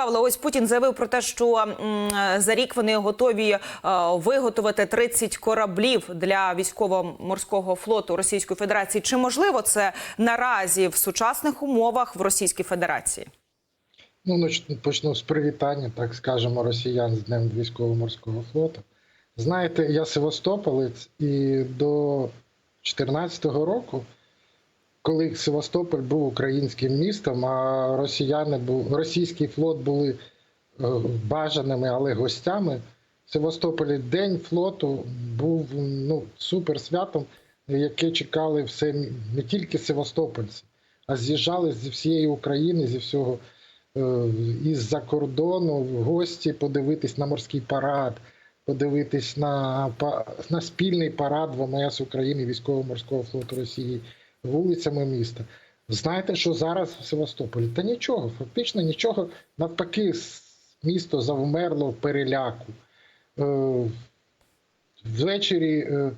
Павло, ось Путін заявив про те, що за рік вони готові е, виготовити 30 кораблів для військово-морського флоту Російської Федерації. Чи можливо це наразі в сучасних умовах в Російській Федерації? Ну, почну з привітання, так скажемо, росіян з Днем військово-морського флоту. Знаєте, я Севастополець, і до 2014 року, коли Севастополь був українським містом, а росіяни був, російський флот були е, бажаними, але гостями. В Севастополі День флоту був ну, супер святом, яке чекали все не тільки севастопольці, а з'їжджали зі всієї України, зі всього е, із-за кордону в гості подивитись на морський парад, подивитись на, на спільний парад ВМС України військово-морського флоту Росії вулицями міста. Знаєте, що зараз в Севастополі? Та нічого, фактично нічого. Навпаки, місто завмерло в переляку. Е, Ввечері е,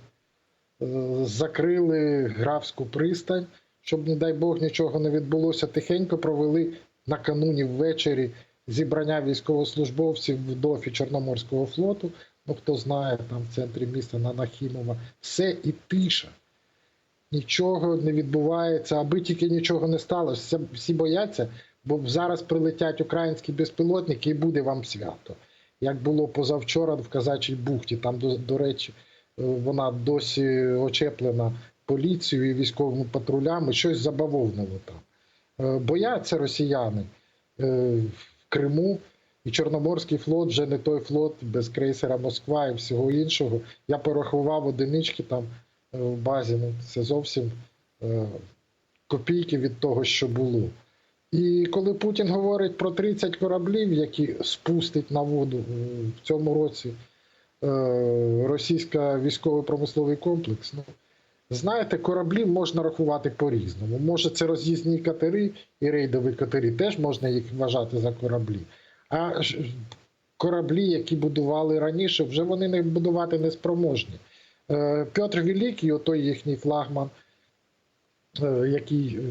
е, закрили графську пристань, щоб, не дай Бог, нічого не відбулося. Тихенько провели накануні ввечері зібрання військовослужбовців в дофі Чорноморського флоту. Ну, хто знає, там в центрі міста на Нахімова. Все і тиша. Нічого не відбувається, аби тільки нічого не сталося. Всі- бояться, бо зараз прилетять українські безпілотники і буде вам свято. Як було позавчора в Казачій бухті, там, до, до речі, е, вона досі очеплена поліцією і військовими патрулями, щось забавовнило там. Е, Бояться росіяни е, в Криму, і Чорноморський флот вже не той флот без крейсера Москва і всього іншого. Я порахував одинички там в базі. Ну, це зовсім е, копійки від того, що було. І коли Путін говорить про 30 кораблів, які спустить на воду е, в цьому році е, російська військово-промисловий комплекс, ну знаєте, кораблів можна рахувати по-різному. Може, це роз'їзні катери і рейдові катери, теж можна їх вважати за кораблі. А кораблі, які будували раніше, вже вони не будувати не спроможні. Е, Петр Великий, отой їхній флагман, е, який е,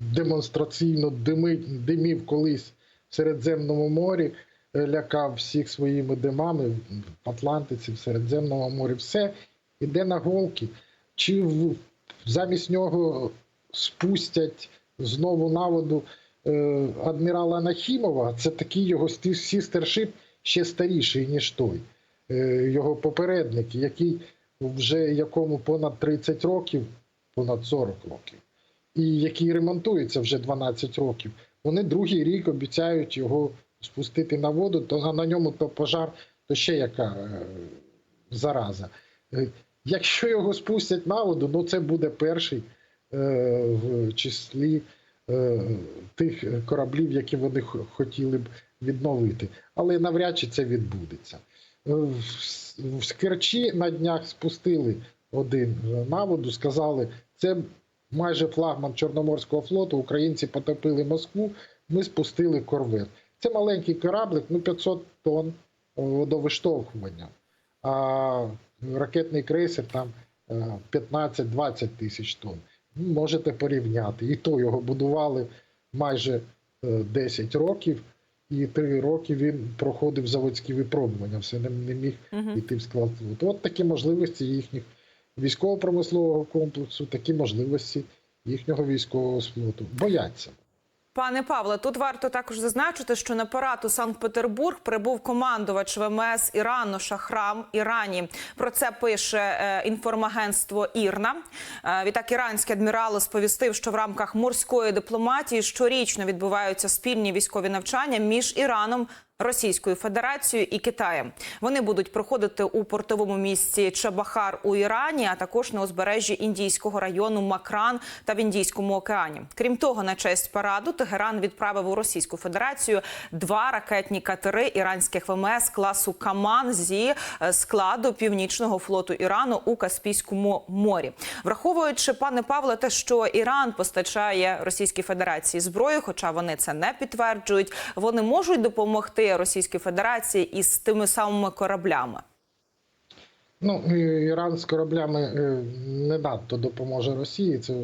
демонстраційно димить, димів колись в Середземному морі, лякав всіх своїми димами в Атлантиці, в Середземному морі. Все іде на голки. Чи замість нього спустять знову на воду адмірала Нахімова? Це такий його сістершип ще старіший, ніж той. Е, його попередник, який вже якому понад 30 років, понад 40 років і який ремонтується вже 12 років. Вони другий рік обіцяють його спустити на воду, то на ньому то пожар, то ще яка е, зараза. Е, Якщо його спустять на воду, ну це буде перший в числі тих кораблів, які вони хотіли б відновити. Але навряд чи це відбудеться. Е, в Керчі на днях спустили один е, на воду, сказали, це майже флагман Чорноморського флоту. Українці потопили Москву. Ми спустили корвет. Це маленький кораблик, ну 500 тонн е, водовиштовхування. А ракетний крейсер там е, 15-20 тисяч тонн. Ну, Можете порівняти. І то його будували майже е, 10 років, і три роки він проходив заводські випробування. Все не, не міг йти в склад флоту. От такі можливості їхніх військово-промислового комплексу, такі можливості їхнього військового флоту. Бояться. Пане Павле, тут варто також зазначити, що на парад у Санкт-Петербург прибув командувач ВМС Ірану Шахрам Ірані. Про це пише е, інформагентство Ірна. Е, відтак, іранський адмірал сповістив, що в рамках морської дипломатії щорічно відбуваються спільні військові навчання між Іраном. Російською Федерацією і Китаєм вони будуть проходити у портовому місті Чабахар у Ірані, а також на узбережжі індійського району Макран та в Індійському океані. Крім того, на честь параду Тегеран відправив у Російську Федерацію два ракетні катери іранських ВМС класу Каман зі е, складу північного флоту Ірану у Каспійському морі, враховуючи пане Павле, те, що Іран постачає Російській Федерації зброю, хоча вони це не підтверджують, вони можуть допомогти Російській Федерації із тими самими кораблями. Ну, Іран з кораблями е, не надто допоможе Росії, це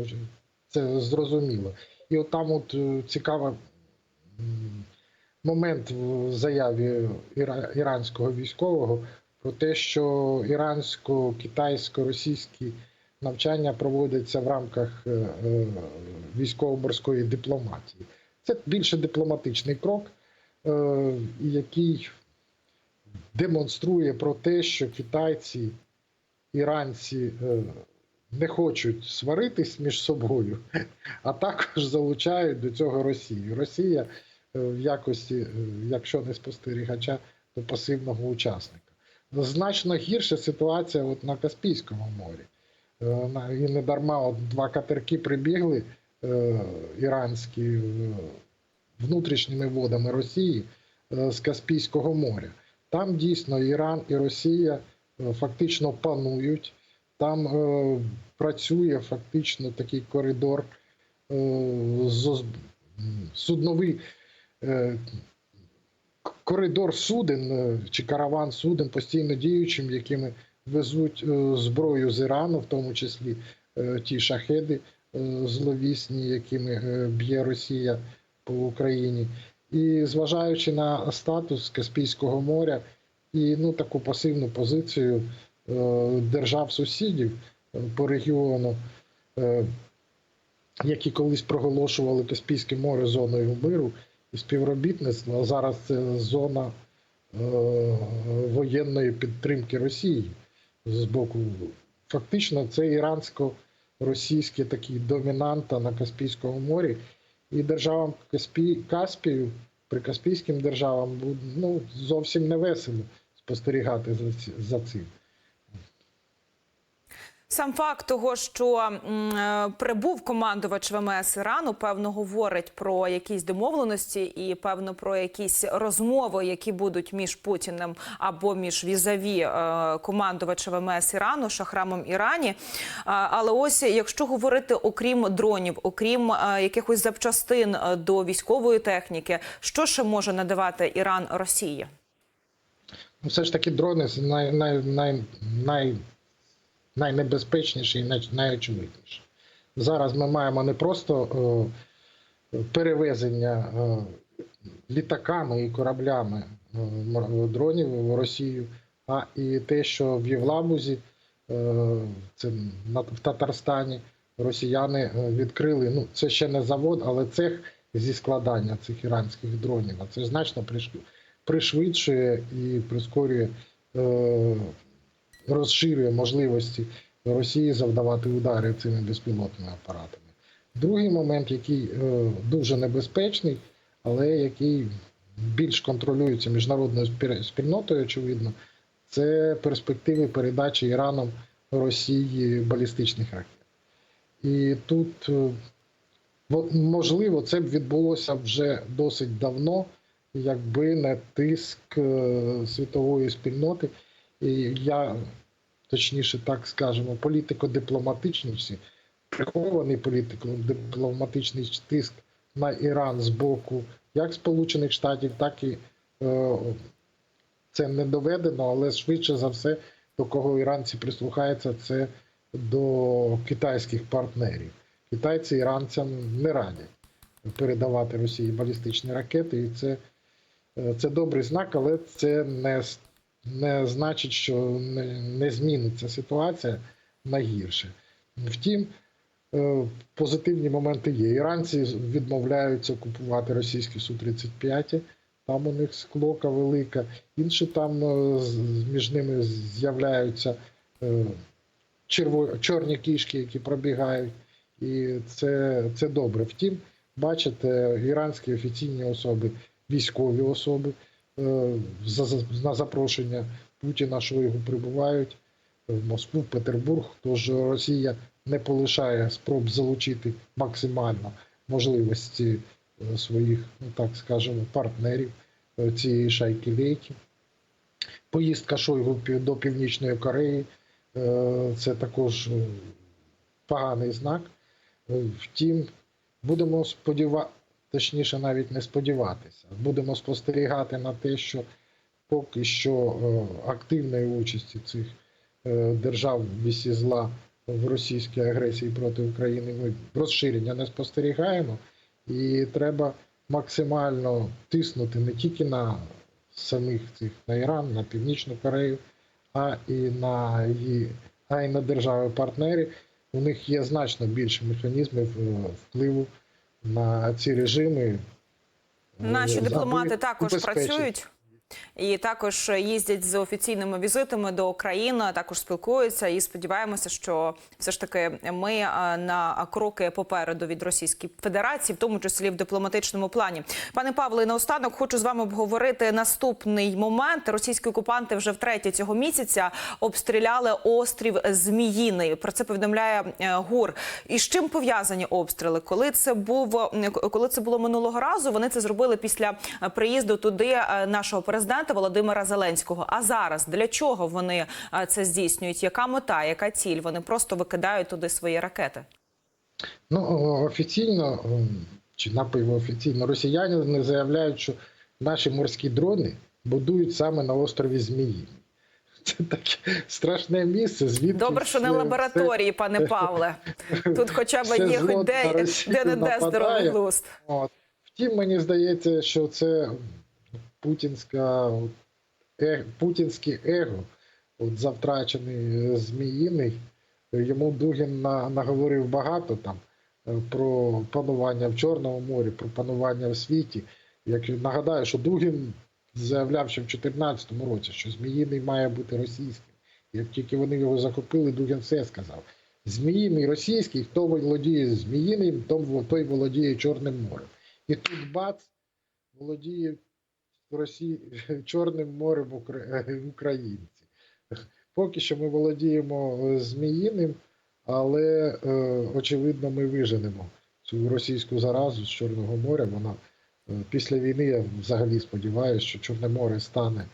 це зрозуміло. І от там от е, цікава м, момент в заяві іранського військового про те, що ірансько-китайсько-російські навчання проводяться в рамках е, військово-морської дипломатії. Це більше дипломатичний крок, який демонструє про те, що китайці, іранці е, не хочуть сваритись між собою, а також залучають до цього Росію. Росія е, в якості, е, якщо не спостерігача, то пасивного учасника. Значно гірша ситуація от на Каспійському морі. Е, І не дарма от два катерки прибігли е, іранські е, внутрішніми водами Росії е, з Каспійського моря. Там дійсно Іран і Росія е, фактично панують. Там е, працює фактично такий коридор е, судновий е, коридор суден е, чи караван суден постійно діючим, якими везуть зброю з Ірану, в тому числі е, ті шахеди е, зловісні, якими б'є Росія по Україні. І зважаючи на статус Каспійського моря і ну, таку пасивну позицію е, держав-сусідів е, по регіону, е, які колись проголошували Каспійське море зоною миру і співробітництва, а зараз це зона воєнної підтримки Росії з боку. Фактично, це ірансько-російський такий домінанта на Каспійському морі, і державам Каспі... Каспію, прикаспійським державам ну, зовсім не весело спостерігати за цим. Сам факт того, що е, прибув командувач ВМС Ірану, певно, говорить про якісь домовленості і певно про якісь розмови, які будуть між Путіним або між візаві е, командувача ВМС Ірану Шахрамом Ірані. Е, Але ось якщо говорити окрім дронів, окрім якихось запчастин до військової техніки, що ще може надавати Іран Росії? Ну, все ж таки дрони най, най, най, най, найнебезпечніші і най, найочевидніші. Зараз ми маємо не просто е, перевезення е, літаками і кораблями е, дронів в Росію, а і те, що в Євлабузі, це в Татарстані, росіяни відкрили. Ну, це ще не завод, але цех зі складання цих іранських дронів. А це значно пришвидшує і прискорює, розширює можливості Росії завдавати удари цими безпілотними апаратами. Другий момент, який е, дуже небезпечний, але який більш контролюється міжнародною спільнотою, очевидно, це перспективи передачі Іраном Росії балістичних ракет. І тут, е, можливо, це б відбулося вже досить давно, якби не тиск е, світової спільноти. Я, точніше, так скажемо, політико-дипломатичний, прихований політико-дипломатичний тиск на Іран з боку як Сполучених Штатів, так і е, це не доведено, але швидше за все, до кого іранці прислухаються, це до китайських партнерів. Китайці іранцям не радять передавати Росії балістичні ракети, і це, е, це добрий знак, але це не, не значить, що не, не зміниться ситуація на гірше. Втім, е, позитивні моменти є. Іранці відмовляються купувати російські Су-35, там у них склока велика. Інші там е, між ними з'являються е, черво, чорні кішки, які пробігають. І це, це добре. Втім, бачите, іранські офіційні особи, військові особи на запрошення Путіна Шойгу прибувають в Москву, в Петербург. Тож Росія не полишає спроб залучити максимально можливості е, своїх, ну так скажемо, партнерів е, цієї шайки лейки. Поїздка Шойгу до Північної Кореї е, це також е, поганий знак. Е, Втім, будемо сподіватися, точніше, навіть не сподіватися, будемо спостерігати на те, що поки що е, активної участі цих е, держав вісі зла в російській агресії проти України ми розширення не спостерігаємо, і треба максимально тиснути не тільки на самих цих на Іран, на Північну Корею, а і на її, а й на держави-партнери. У них є значно більше механізмів е, впливу на ці режими. е, Наші дипломати також працюють. І також їздять з офіційними візитами до України, також спілкуються і сподіваємося, що все ж таки ми е, на кроки попереду від Російської Федерації, в тому числі в дипломатичному плані. Пане Павле, наостанок хочу з вами обговорити наступний момент. Російські окупанти вже втретє цього місяця обстріляли острів Зміїний. Про це повідомляє е, ГУР. І з чим пов'язані обстріли? Коли це був е, коли це було минулого разу? Вони це зробили після приїзду туди нашого президента Володимира Зеленського. А зараз для чого вони е, це здійснюють? Яка мета, яка ціль? Вони просто викидають туди свої ракети. Ну, офіційно чи напівофіційно росіяни не заявляють, що наші морські дрони будують саме на острові Зміїний. Це таке страшне місце. Звідки Добре, що не все- лабораторії, пане Павле. Тут хоча б все є хоч на де, де не де здоровий глузд. От. Втім, мені здається, що це путінська, е, путінське его, от за втрачений е, зміїний. Йому Дугін на, наговорив багато там е, про панування в Чорному морі, про панування в світі. Як нагадаю, що Дугін заявляв ще в 2014 році, що Зміїний має бути російським. Як тільки вони його захопили, Дугін все сказав. Зміїний російський, хто володіє Зміїним, той володіє Чорним морем. І тут бац, володіє Росії, Чорним морем Укра- українці. Поки що ми володіємо е, Зміїним, але е, очевидно ми виженемо цю російську заразу з Чорного моря. Вона е, після війни, я взагалі сподіваюся, що Чорне море стане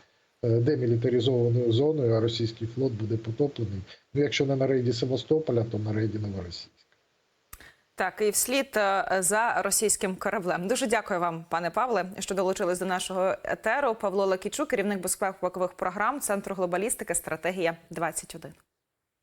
демілітаризованою зоною, а російський флот буде потоплений. Ну, якщо не на рейді Севастополя, то на рейді Новоросійська. Так, і вслід е, за російським кораблем. Дуже дякую вам, пане Павле, що долучились до нашого етеру. Павло Лакічук, керівник безпекових програм Центру глобалістики, стратегія 21